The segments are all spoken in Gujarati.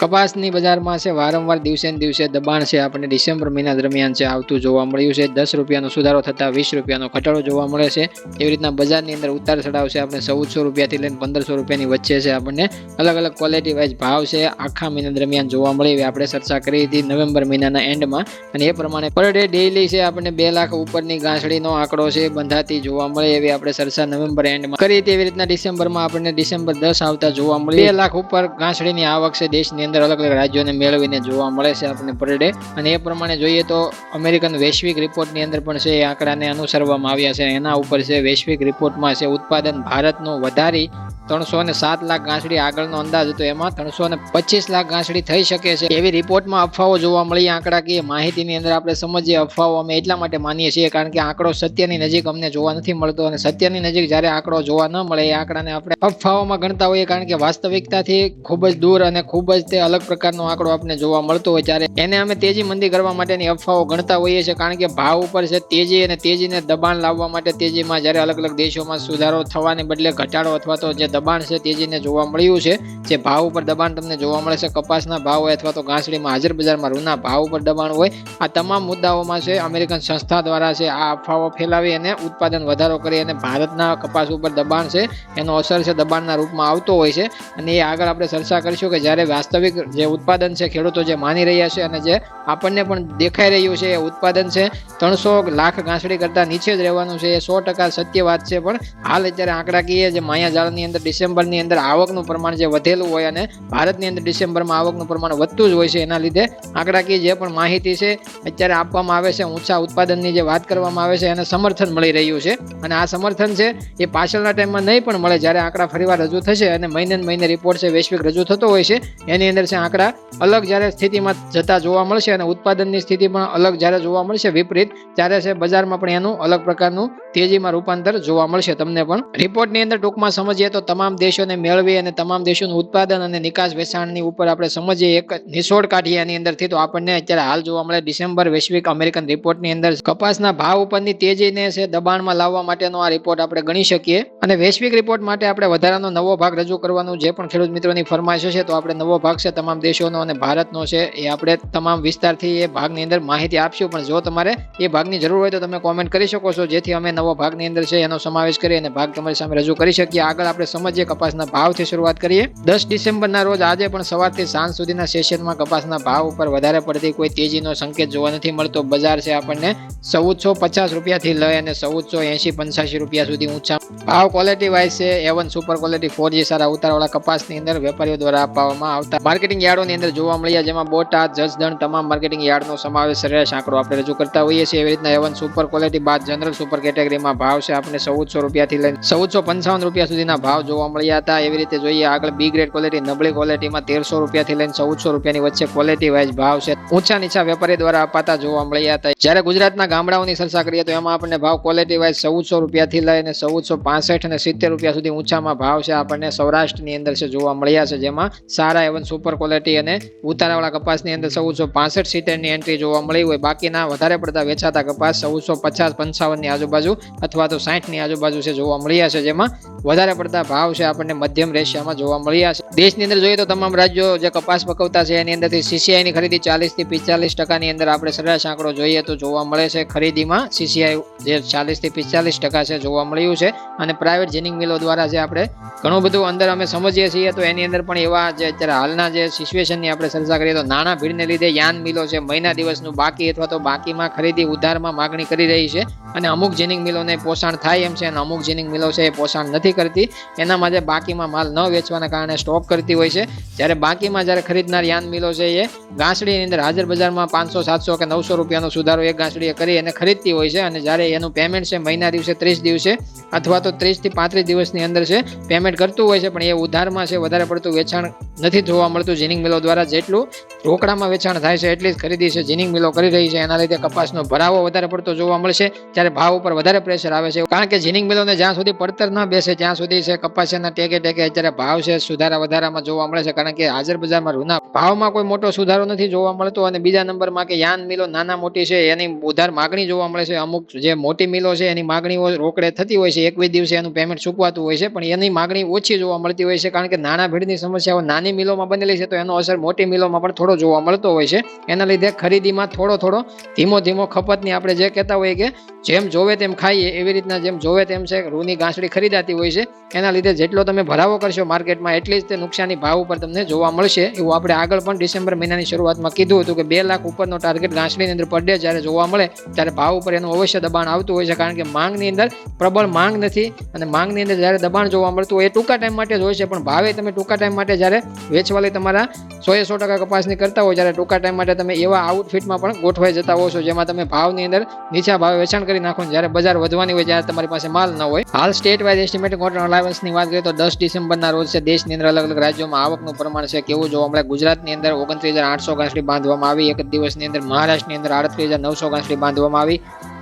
કપાસની બજારમાં છે, વારંવાર દિવસે ને દિવસે દબાણ છે. આપણને ડિસેમ્બર મહિના દરમિયાન છે, આવતું જોવા મળ્યું છે. દસ રૂપિયાનો સુધારો થતાં વીસ રૂપિયાનો ઘટાડો જોવા મળે છે. એવી રીતના બજારની અંદર ઉતાર ચઢાવ છે. આપણે ચૌદસો રૂપિયાથી લઈને પંદરસો રૂપિયાની વચ્ચે છે. આપણને અલગ અલગ ક્વોલિટી વાઇઝ ભાવ છે. આખા મહિના દરમિયાન જોવા મળે એવી આપણે ચર્ચા કરી હતી નવેમ્બર મહિનાના એન્ડમાં. અને એ પ્રમાણે પર ડે ડેઇલી છે, આપણને બે લાખ ઉપરની ગાંસડીનો આંકડો છે, બંધાતી જોવા મળે એવી આપણે ચર્ચા નવેમ્બર એન્ડમાં કરી હતી. એવી રીતના ડિસેમ્બરમાં આપણને ડિસેમ્બર દસ આવતા જોવા મળી બે લાખ ઉપર ગાંસડીની આવક છે, દેશની અંદર અલગ અલગ રાજ્યોને મેળવીને જોવા મળે છે આપણને પર ડે અને એ પ્રમાણે જોઈએ તો અમેરિકન વૈશ્વિક રિપોર્ટની અંદર પણ છે, એ આંકડાને અનુસરવામાં આવ્યા છે. એના ઉપર છે, વૈશ્વિક રિપોર્ટમાં છે, ઉત્પાદન ભારતનું વધારી ત્રણસો ને સાત લાખ ગાંસડી આગળનો અંદાજ હતો એમાં. ત્રણસો ને પચીસ લાખ ગાંસડી થઈ શકે છે. એવી રિપોર્ટમાં અફવાઓ જોવા મળી. આંકડાકીય માહિતીની અંદર આપણે સમજીએ, અફવાઓ અમે એટલા માટે માનીએ છીએ કારણ કે આંકડો સત્યની નજીક અમને જોવા નથી મળતો અને સત્યની નજીક જ્યારે આંકડો જોવા ન મળે, એ આંકડાને આપણે અફવાઓમાં ગણતા હોઈએ કારણ કે વાસ્તવિકતાથી ખૂબ જ દૂર અને ખૂબ જ તે અલગ પ્રકારનો આંકડો આપણને જોવા મળતો હોય ત્યારે એને અમે તેજી મંદી કરવા માટેની અફવાઓ ગણતા હોઈએ છીએ કારણ કે ભાવ ઉપર છે તેજી અને તેજીને દબાણ લાવવા માટે તેજીમાં જ્યારે અલગ અલગ દેશોમાં સુધારો થવાને બદલે ઘટાડો અથવા તો જે દબાણ છે તેજીને જોવા મળ્યું છે. જે ભાવ ઉપર દબાણ તમને જોવા મળે છે. કપાસના ભાવ હોય અથવા તો ઘાસડીમાં, હાજર બજારમાં રૂના ભાવ ઉપર દબાણ હોય. આ તમામ મુદ્દાઓમાં છે અમેરિકન સંસ્થા દ્વારા છે આ અફવાઓ ફેલાવી અને ઉત્પાદન વધારો કરી અને ભારતના કપાસ ઉપર દબાણ છે એનો અસર છે દબાણના રૂપમાં આવતો હોય છે. અને એ આગળ આપણે ચર્ચા કરીશું કે જ્યારે વાસ્તવિક જે ઉત્પાદન છે ખેડૂતો જે માની રહ્યા છે અને જે આપણને પણ દેખાઈ રહ્યું છે એ ઉત્પાદન છે ત્રણસો લાખ ઘાસડી કરતાં નીચે જ રહેવાનું છે. એ સો ટકા સત્ય વાત છે. પણ હાલ અત્યારે આંકડાકીય જે માયાજાળની અંદર ડિસેમ્બરની અંદર આવકનું પ્રમાણ જે વધેલું હોય અને ભારતની અંદર ડિસેમ્બરમાં આવકનું પ્રમાણ વધતું જ હોય છે, એના લીધે આંકડાકીય જે પણ માહિતી છે, અત્યારે આપવામાં આવે છે, ઊંચા ઉત્પાદનની જે વાત કરવામાં આવે છે, એને સમર્થન મળી રહ્યું છે. અને આ સમર્થન છે, એ પાછળના ટાઈમમાં નહીં પણ મળે જ્યારે આંકડા ફરીવાર રજૂ થશે અને મહિને મહિને રિપોર્ટ છે, વૈશ્વિક રજૂ થતો હોય છે. એની અંદર છે, આંકડા અલગ જ્યારે સ્થિતિમાં જતા જોવા મળશે અને ઉત્પાદનની સ્થિતિ પણ અલગ જ્યારે જોવા મળશે વિપરીત, ત્યારે છે, બજારમાં પણ એનું અલગ પ્રકારનું તેજીમાં રૂપાંતર જોવા મળશે. તમને પણ રિપોર્ટની અંદર ટૂંકમાં સમજીએ તો તમામ દેશોને મેળવી અને તમામ દેશોનું ઉત્પાદન અને નિકાસ વેચાણની ઉપર આપણે સમજીએ, એક નિચોડ કાઢીએ એની અંદરથી તો આપણને અત્યારે હાલ જોવા મળે ડિસેમ્બર વૈશ્વિક અમેરિકન રિપોર્ટની અંદર કપાસના ભાવ ઉપરની તેજીને છે દબાણમાં લાવવા માટેનો આ રિપોર્ટ આપણે ગણી શકીએ. અને વૈશ્વિક રિપોર્ટ માટે આપણે વધારાનો નવો ભાગ રજૂ કરવાનું જે પણ ખેડૂત મિત્રોની ફરમાઈશ છે, તો આપણે નવો ભાગ છે તમામ દેશોનો અને ભારતનો છે એ આપણે તમામ વિસ્તારથી એ ભાગની અંદર માહિતી આપશું. પણ જો તમારે એ ભાગની જરૂર હોય તો તમે કોમેન્ટ કરી શકો છો. જેથી અમે નવો ભાગની અંદર છે એનો સમાવેશ કરી અને ભાગ તમારી સામે રજૂ કરી શકીએ. આગળ આપણે સમજીએ કપાસના ભાવથી શરૂઆત કરીએ. દસ ડિસેમ્બરના રોજ આજે પણ સવારથી સાંજ સુધીના સેશનમાં કપાસના ભાવ ઉપર વધારે પડતી કોઈ તેજીનો સંકેત જોવા નથી મળતો. બજાર છે આપણને ચૌદસો પચાસ રૂપિયાથી લઈ અને ચૌદસો એંશી પંચ્યાસી રૂપિયા સુધી ઊંચા ભાવ ક્વોલિટી વાઇઝ છે. A one super quality four G સારા ઉતારવાળા કપાસની અંદર વેપારીઓ દ્વારા આપવામાં આવતા માર્કેટિંગ યાર્ડોની અંદર જોવા મળ્યા જેમાં બોટાદ, જસદણ તમામ માર્કેટિંગ યાર્ડનો સમાવેશ સરેરાશ આંકડો આપણે રજૂ કરતા હોઈએ છીએ. એવી રીતના એવન સુપર ક્વોલિટી બાદ જનરલ સુપર કેટેગરીમાં ભાવ છે. આપણે ચૌદસો રૂપિયાથી લઈને ચૌદસો પંચાવન રૂપિયા સુધીના ભાવ જોવા મળ્યા હતા. એવી રીતે જોઈએ, આગળ બી ગ્રેડ ક્વોલિટી નબળી ક્વોલિટીમાં તેરસો રૂપિયાથી લઈને ચૌદસો રૂપિયાની વચ્ચે ક્વોલિટી વાઇઝ ભાવ છે. ઊંચા નીચા વેપારી દ્વારા અપાતા જોવા મળ્યા હતા. જ્યારે ગુજરાતના ગામડાઓની સરસા કરીએ તો એમાં આપણને ભાવ ક્વોલિટી વાઇઝ ચૌદસો રૂપિયાથી લઈને ચૌદસો પાસઠ અને સિત્તેર રૂપિયા સુધી ઊંચામાં ભાવ છે. આપણને સૌરાષ્ટ્રની અંદર છે જોવા મળ્યા છે, જેમાં સારા એવન સુપર ક્વોલિટી અને ઉતારાવાળા કપાસની અંદર ચૌદસો પાસઠ સિત્તેરની એન્ટ્રી જોવા મળી હોય. બાકીના વધારે પડતા વેચાતા કપાસ ચૌદસો પચાસ પંચાવનની આજુબાજુ અથવા તો સાઠની આજુબાજુ છે જોવા મળ્યા છે, જેમાં વધારે પડતા ભાવ છે આપણને મધ્યમ રેશિયામાં જોવા મળ્યા છે. દેશની અંદર જોઈએ તો તમામ રાજ્યો જે કપાસ પકવતા છે, એની અંદરથી સીસીઆઈની ખરીદી ચાલીસથી પિસ્તાલીસ ટકાની અંદર આપણે સરેરાશ આંકડો જોઈએ તો જોવા મળે છે. ખરીદીમાં સીસીઆઈ જે ચાલીસથી પિસ્તાલીસ ટકા છે જોવા મળ્યું છે. અને પ્રાઇવેટ જીનિંગ મિલો દ્વારા જે આપણે ઘણું બધું અંદર અમે સમજીએ છીએ તો એની અંદર પણ એવા જે અત્યારે હાલના જે સિચ્યુએશનની આપણે ચર્ચા કરીએ તો નાણાં ભીડને લીધે યાન મિલો છે, મહિના દિવસનું બાકી અથવા તો બાકીમાં ખરીદી ઉધારમાં માગણી કરી રહી છે. અને અમુક જીનિંગ મિલોને પોષણ થાય એમ છે અને અમુક જીનિંગ મિલો છે એ પોષણ નથી કરતી. એના માટે બાકીમાં માલ ન વેચવાના કારણે સ્ટોક કરતી હોય છે. જ્યારે બાકીમાં જ્યારે ખરીદનાર યાન મિલો છે એ ઘાસડીની અંદર હાજર બજારમાં પાંચસો, સાતસો કે નવસો રૂપિયાનો સુધારો એક ઘાસડીએ કરી અને ખરીદતી હોય છે અને જ્યારે એનું પેમેન્ટ છે મહિના દિવસે ત્રીસ દિવસે અથવા તો ત્રીસથી પાંત્રીસ દિવસની અંદર છે પેમેન્ટ કરતું હોય છે, પણ એ ઉધારમાં છે, વધારે પડતું વેચાણ નથી જોવા મળતું. જીનિંગ મિલો દ્વારા જેટલું રોકડામાં વેચાણ થાય છે, એટલી જ ખરીદી છે, જીનિંગ મિલો કરી રહી છે. એના લીધે કપાસનો ભરાવો વધારે પડતો જોવા મળશે. ત્યારે ભાવ ઉપર વધારે પ્રેશર આવે છે. કારણ કે જીનિંગ મિલોને જ્યાં સુધી પડતર ન બેસે, ત્યાં સુધી છે કપાસિયાના ટેકે ટેકે અત્યારે ભાવ છે સુધારા વધારામાં જોવા મળે છે. કારણ કે હાજર બજારમાં રૂના ભાવમાં કોઈ મોટો સુધારો નથી જોવા મળતો. અને બીજા નંબરમાં કે યાન મિલો નાના મોટી છે, એની ઉધાર માગણી જોવા મળે છે. અમુક જે મોટી મિલો છે, એની માગણીઓ રોકડે થતી હોય છે. એક બે દિવસે એનું પેમેન્ટ ચૂકવાતું હોય છે, પણ એની માગણી ઓછી જોવા મળતી હોય છે. કારણ કે નાણાં ભીડની સમસ્યાઓ નાની મિલોમાં બનેલી છે, તો એનો અસર મોટી મિલોમાં પણ થોડો જોવા મળતો હોય છે. એના લીધે ખરીદીમાં થોડો થોડો ધીમો ધીમો ખપતની આપણે જે કહેતા હોઈએ કે જેમ જોવે તેમ ખાઈએ, એવી રીતના જેમ જોવે તેમ છે, રૂની ઘાસડી ખરીદાતી હોય છે. એના લીધે જેટલો તમે ભરાવો કરશો માર્કેટમાં, એટલી જ તે નુકસાની ભાવ ઉપર તમને જોવા મળશે. એવું આપણે આગળ પણ ડિસેમ્બર મહિનાની શરૂઆતમાં કીધું હતું કે બે લાખ ઉપરનો ટાર્ગેટ ઘાસડીની અંદર પર ડે જ્યારે જોવા મળે, ત્યારે ભાવ ઉપર એનું અવશ્ય દબાણ આવતું હોય છે, કારણ કે માંગની અંદર પ્રબળ માંગ નથી અને માંગની અંદર જ્યારે દબાણ જોવા મળતું હોય એ ટૂંકા ટાઈમ માટે જ હોય છે, પણ ભાવે તમે ટૂંકા ટાઈમ માટે જ્યારે વેચવાલી તમારા સો એ સો ટકા કપાસની કરતા હોય, જ્યારે ટૂંકા ટાઈમ માટે તમે એવા આઉટફિટમાં પણ ગોઠવાઈ જતા હોવ છો, જેમાં તમે ભાવની અંદર નીચા ભાવે વેચાણ કરી નાખો જ્યારે બજાર વધવાની હોય ત્યારે તમારી પાસે માલ ન હોય. હાલ સ્ટેટ વાઇઝ એસ્ટિમેટ કોટન અલાવન્સની વાત કરીએ તો દસ ડિસેમ્બરના રોજ છે, દેશની અંદર અલગ અલગ રાજ્યોમાં આવકનું પ્રમાણ છે, કેવું જોવા મળે? ગુજરાતની અંદર ઓગણત્રીસ હજાર આઠસો ગાંસડી બાંધવામાં આવી, એક દિવસની અંદર મહારાષ્ટ્રની અંદર આડત્રીસ હજાર નવસો ગાંસડી બાંધવામાં આવી,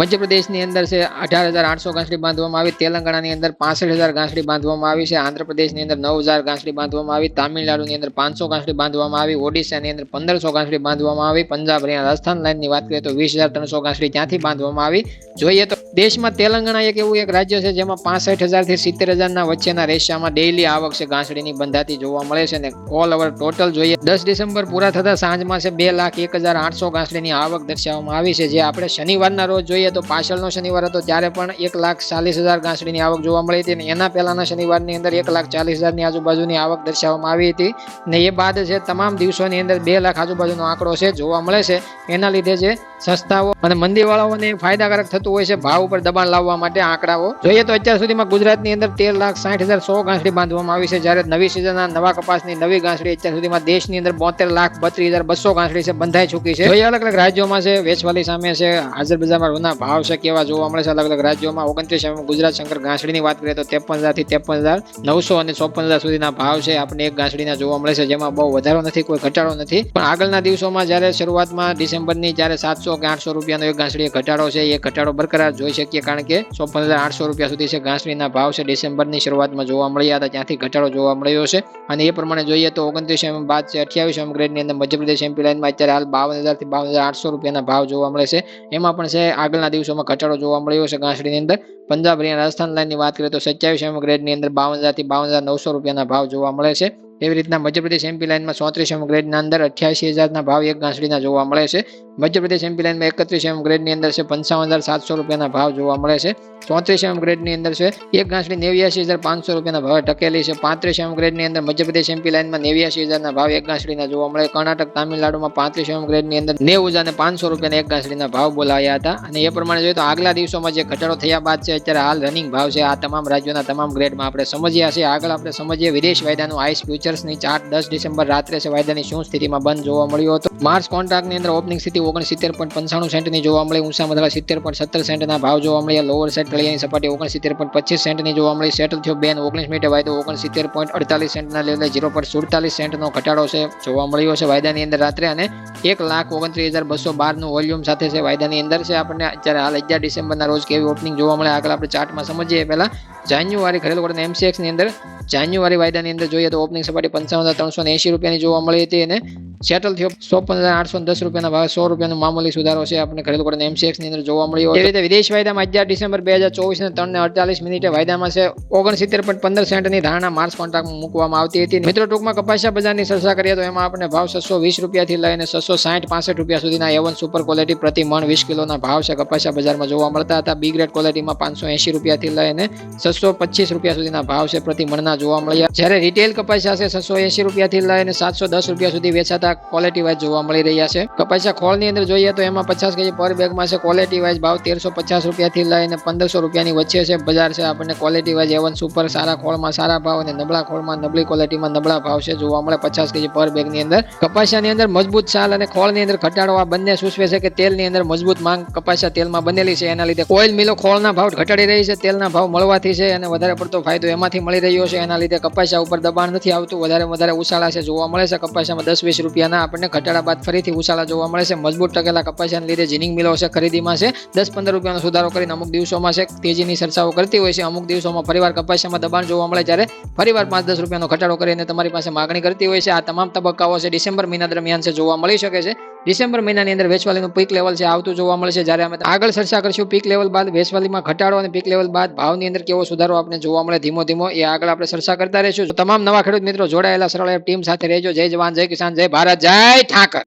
મધ્યપ્રદેશની અંદર છે, અઢાર હજાર આઠસો ગાંસડી બાંધવામાં આવી, તેલંગાણાની અંદર પાસઠ હજાર ગાંસડી બાંધવામાં આવી છે, આંધ્રપ્રદેશની અંદર નવ હજાર ગાંસડી બાંધવામાં આવી, તામિલનાડુની અંદર પાંચસો ગાંસડી બાંધવામાં આવી, ઓડિશાની અંદર પંદરસો ગાંસડી બાંધવામાં આવી, પંજાબ હરિયાણા રાજસ્થાન લાઇનની વાત કરીએ તો વીસ હજાર ત્રણસો ગાંસડી ત્યાંથી બાંધવામાં આવી. જોઈએ તો દેશમાં તેલંગાણા એક એવું એક રાજ્ય છે જેમાં પાસઠ હજારથી સિત્તેર હજારના વચ્ચેના રેશિયામાં ડેઇલી આવક છે ઘાસડીની બંધાતી જોવા મળે છે અને ઓલ ઓવર ટોટલ જોઈએ. દસ ડિસેમ્બર પૂરા થતા સાંજમાં છે બે લાખ એક હજાર આઠસો ઘાસડીની આવક દર્શાવવામાં આવી છે. જે આપણે શનિવારના રોજ જોઈએ તો પાછળનો શનિવાર હતો ત્યારે પણ એક લાખ ચાલીસ હજાર ઘાસડીની આવક જોવા મળી હતી અને એના પહેલાના શનિવારની અંદર એક લાખ ચાલીસ હજારની આજુબાજુની આવક દર્શાવવામાં આવી હતી. ને એ બાદ છે તમામ દિવસોની અંદર બે લાખ આજુબાજુનો આંકડો છે જોવા મળે છે. એના લીધે જે સંસ્થાઓ અને મંદીવાળાઓને ફાયદાકારક થતું હોય છે. ભાવ ઉપર દબાણ લાવવા માટે આંકડાઓ. જોઈએ તો અત્યાર સુધીમાં ગુજરાતની અંદર તેર લાખ સાઠ હજાર સો ગાંસડી બાંધવામાં આવી છે. જ્યારે નવી સિઝનના નવા કપાસની નવી ગાંસડી અત્યાર સુધીમાં દેશની અંદર બોતેર લાખ બત્રીસ હજાર બસો ગાંસડી છે, બંધાઈ ચૂકી છે. જોઈએ અલગ અલગ રાજ્યોમાં છે, વેચવાલી સામે છે, હાજર બજારમાં રૂના ભાવ છે, કેવા જોવા મળે છે, અલગ અલગ રાજ્યોમાં ઓગણત્રીસ ગુજરાત શંકર ગાંસડીની વાત કરીએ તો ત્રેપન હજારથી ત્રેપન હજાર નવસો અને ચોપન હજાર સુધીના ભાવ છે, આપણે એક ગાંસડીના જોવા મળે છે, જેમાં બહુ વધારો નથી, કોઈ ઘટાડો નથી. પણ આગળના દિવસોમાં જ્યારે શરૂઆતમાં ડિસેમ્બરની જ્યારે સાતસો કે આઠસો રૂપિયાનો એક ઘાસડી ઘટાડો છે, એ ઘટાડો બરકરાર જોઈ શકીએ કારણ કે ચોપન હજાર આઠસો રૂપિયા સુધી છે ઘાસડીના ભાવ છે. ડિસેમ્બરની શરૂઆતમાં જોવા મળ્યા હતા, ત્યાંથી ઘટાડો જોવા મળ્યો છે. અને એ પ્રમાણે જોઈએ તો ઓગણત્રીસ એમ બાદ છે, અઠ્યાવીસ એમ ગ્રેડની અંદર મધ્યપ્રદેશ એમપી લાઇનમાં અત્યારે હાલ બાવન હજારથી બાવન હજાર આઠસો રૂપિયાના ભાવ જોવા મળે છે. એમાં પણ છે, આગળના દિવસોમાં ઘટાડો જોવા મળ્યો છે ઘાસડીની અંદર. પંજાબ હરિયાણા રાજસ્થાન લાઇનની વાત કરીએ તો સત્યાવીસ એમ ગ્રેડની અંદર બાવન હજારથી બાવન હજાર નવસો રૂપિયાના ભાવ જોવા મળે છે. એવી રીતના મધ્યપ્રદેશ એમપી લાઇનમાં ચોત્રીસ એમ ગ્રેડના અંદર અઠ્યાસી હજારના ભાવ એક ઘાસડીના જોવા મળે છે. મધ્યપ્રદેશ એમપી લાઇનમાં એકત્રીસ એમ ગ્રેડની અંદર છે, પંચાવન હજાર સાતસો રૂપિયાના ભાવ જોવા મળે છે. ચોત્રીસ એમ ગ્રેડની અંદર છે, એક ઘાસડી નેવ્યાસી હજાર પાંચસો રૂપિયાના ભાવે ટકેલી છે. પાંત્રીસ એમ ગ્રેડની અંદર મધ્યપ્રદેશ એમપી લાઇનમાં નેવ્યાસી હજારના ભાવ એક ઘાસડીના જોવા મળે. કર્ણાટક, તામિલનાડુમાં પાંત્રીસ એમ ગ્રેડની અંદર નેવું હજાર પાંચસો રૂપિયાના એક ઘાસડીના ભાવ બોલાવ્યા હતા. અને એ પ્રમાણે જોઈએ તો આગલા દિવસોમાં જે ઘટાડો થયા બાદ છે, અત્યારે હાલ રનિંગ ભાવ છે. આ તમામ રાજ્યોના તમામ ગ્રેડમાં આપણે સમજ્યા છે. આગળ આપણે સમજીએ વિદેશ વાયદાનું આઈસ ફ્યુચર્સની ચાર્ટ દસ ડિસેમ્બર રાત્રે છે, વાયદાની શું સ્થિતિમાં બંધ જોવા મળ્યો હતો. માર્ચ કોન્ટ્રાક્ટની અંદર ઓપનિંગ સ્થિતિ ઓગણસિત્તેર પોઈન્ટ પંચાણું સેન્ટની જોવા મળી. ઊંચા મધલા સિત્તેર પોઈન્ટ સત્તર સેન્ટના ભાવ જોવા મળ્યા લોઅર સેટ તળિયાની સપાટી ઓગણસિત્તેર પોઈન્ટ પચીસ સેન્ટની જોવા મળી. સેટલ થયો બેન ઓગણીસ મિનિટે વાયદો ઓગણસિત્તેર પોઈન્ટ અડતાલીસ સેન્ટના લેવલે ઝીરો પોઈન્ટ સુડતાલીસ સેન્ટનો ઘટાડો છે, જોવા મળ્યો છે વાયદાની અંદર રાત્રે. અને એક લાખ ઓગણત્રીસ હજાર બસો બારનું વોલ્યુમ સાથે છે વાયદાની અંદર છે આપણને. અત્યારે હાલ અગિયાર ડિસેમ્બરના રોજ કેવી ઓપનિંગ જોવા મળે, આગળ આપણે ચાર્ટમાં સમજીએ. પહેલાં જાન્યુઆરી ઘરેલું કોટન એમસીએક્સની અંદર જાન્યુઆરી વાયદાની અંદર જોઈએ તો ઓપનિંગ સપાટી પંચાવન હજાર ત્રણસો એંશી રૂપિયાની જોવા મળી હતી અને સેટલ થયો ચોપન હજાર આઠસો દસ રૂપિયાના ભાવે સો રૂપિયાનો મામૂલી સુધારો છે. આપણે ઘરેલું કોટન એમસીએક્સની અંદર જોવા મળ્યો એ રીતે વિદેશ વાયદામાં અગિયાર ડિસેમ્બર બે હજાર ત્રણ ને અડતાલીસ મિનિટે વાયદામાં છે. ઓગણસિત્તેર પોઈન્ટ પંદર સેન્ટની ધારણા માર્ચ કોન્ટ્રાક્ટમાં મૂકવામાં આવતી હતી. મિત્રો, ટૂંકમાં કપાસિયા બજારની ચર્ચા કરીએ તો એમાં આપણે ભાવ છસો વીસ રૂપિયાથી લઈને છસો સાઠ પાસઠ રૂપિયા સુધીના એવન સુપર ક્વોલિટી પ્રતિ મણ વીસ કિલોના ભાવ છે કપાસિયા બજારમાં જોવા મળતા હતા. બી ગ્રેડ ક્વોલિટીમાં પાંચસો એંશી રૂપિયાથી લઈને છસો પચીસ રૂપિયા સુધીના ભાવ છે પ્રતિ મણના જોવા મળ્યા. જ્યારે રિટેલ કપાસિયા છે છસો એસી રૂપિયાથી લઈને સાતસો દસ રૂપિયા સુધી વેચાતા ક્વોલિટી વાઇઝ જોવા મળી રહ્યા છે. કપાસિયા ખોળની અંદર જોઈએ તો એમાં પચાસ કેજી પર બેગમાં છે ક્વોલિટી વાઇઝ ભાવ તેરસો પચાસ રૂપિયાથી લઈને પંદરસો રૂપિયાની વચ્ચે છે બજાર છે. આપણને quality wise A one super સારા ખોળમાં સારા ભાવ અને નબળા ખોળમાં નબળી ક્વોલિટીમાં નબળા ભાવ છે જોવા મળે પચાસ કેજી પર બેગની અંદર. કપાસિયાની અંદર મજબૂત છાલ અને ખોળની અંદર ઘટાડો આ બંને સૂચવે છે કે તેલની અંદર મજબૂત માંગ કપાસિયા તેલમાં બનેલી છે. એના લીધે ઓઇલ મિલો ખોળના ભાવ ઘટાડી રહી છે. તેલના ભાવ મળવાથી છે અને વધારે પડતો ફાયદો એમાંથી મળી રહ્યો છે. એના લીધે કપાસિયા ઉપર દબાણ નથી આવતું. વધારે વધારે ઉછાળા છે. જોવા મળે છે કપાસિયામાં દસ, વીસ રૂપિયાના આપણને ઘટાડા બાદ ફરીથી ઉછાળા જોવા મળે છે. મજબૂત ટકેલા કપાસિયાને લીધે જીનિંગ મિલો છે ખરીદીમાં છે. દસ, પંદર રૂપિયાનો સુધારો કરીને અમુક દિવસોમાં છે તેજીની ચર્ચાઓ કરતી હોય છે. અમુક દિવસોમાં ફરીવાર કપાસિયામાં દબાણ જોવા મળે જ્યારે ફરીવાર પાંચ દસ રૂપિયાનો ઘટાડો કરીને તમારી પાસે માગણી કરતી હોય છે. આ તમામ તબક્કાઓ છે ડિસેમ્બર મહિના દરમિયાન છે. જોવા મળી શકે છે. ડિસેમ્બર મહિનાની અંદર વેચવાલીનું પીક લેવલ છે આવતું જોવા મળશે જ્યારે અમે આગળ ચર્ચા કરશું પીક લેવલ બાદ, વેચવાલીમાં ઘટાડો અને પીક લેવલ બાદ ભાવની અંદર કેવો સુધારો આપણે જોવા મળે ધીમો ધીમો, એ આગળ આપણે ચર્ચા કરતા રહીશું. તમામ નવા ખેડૂત મિત્રો જોડાયેલા સરળ ટીમ સાથે રહેજો. જય જવાન, જય કિસાન, જય ભારત, જય ઠાકર.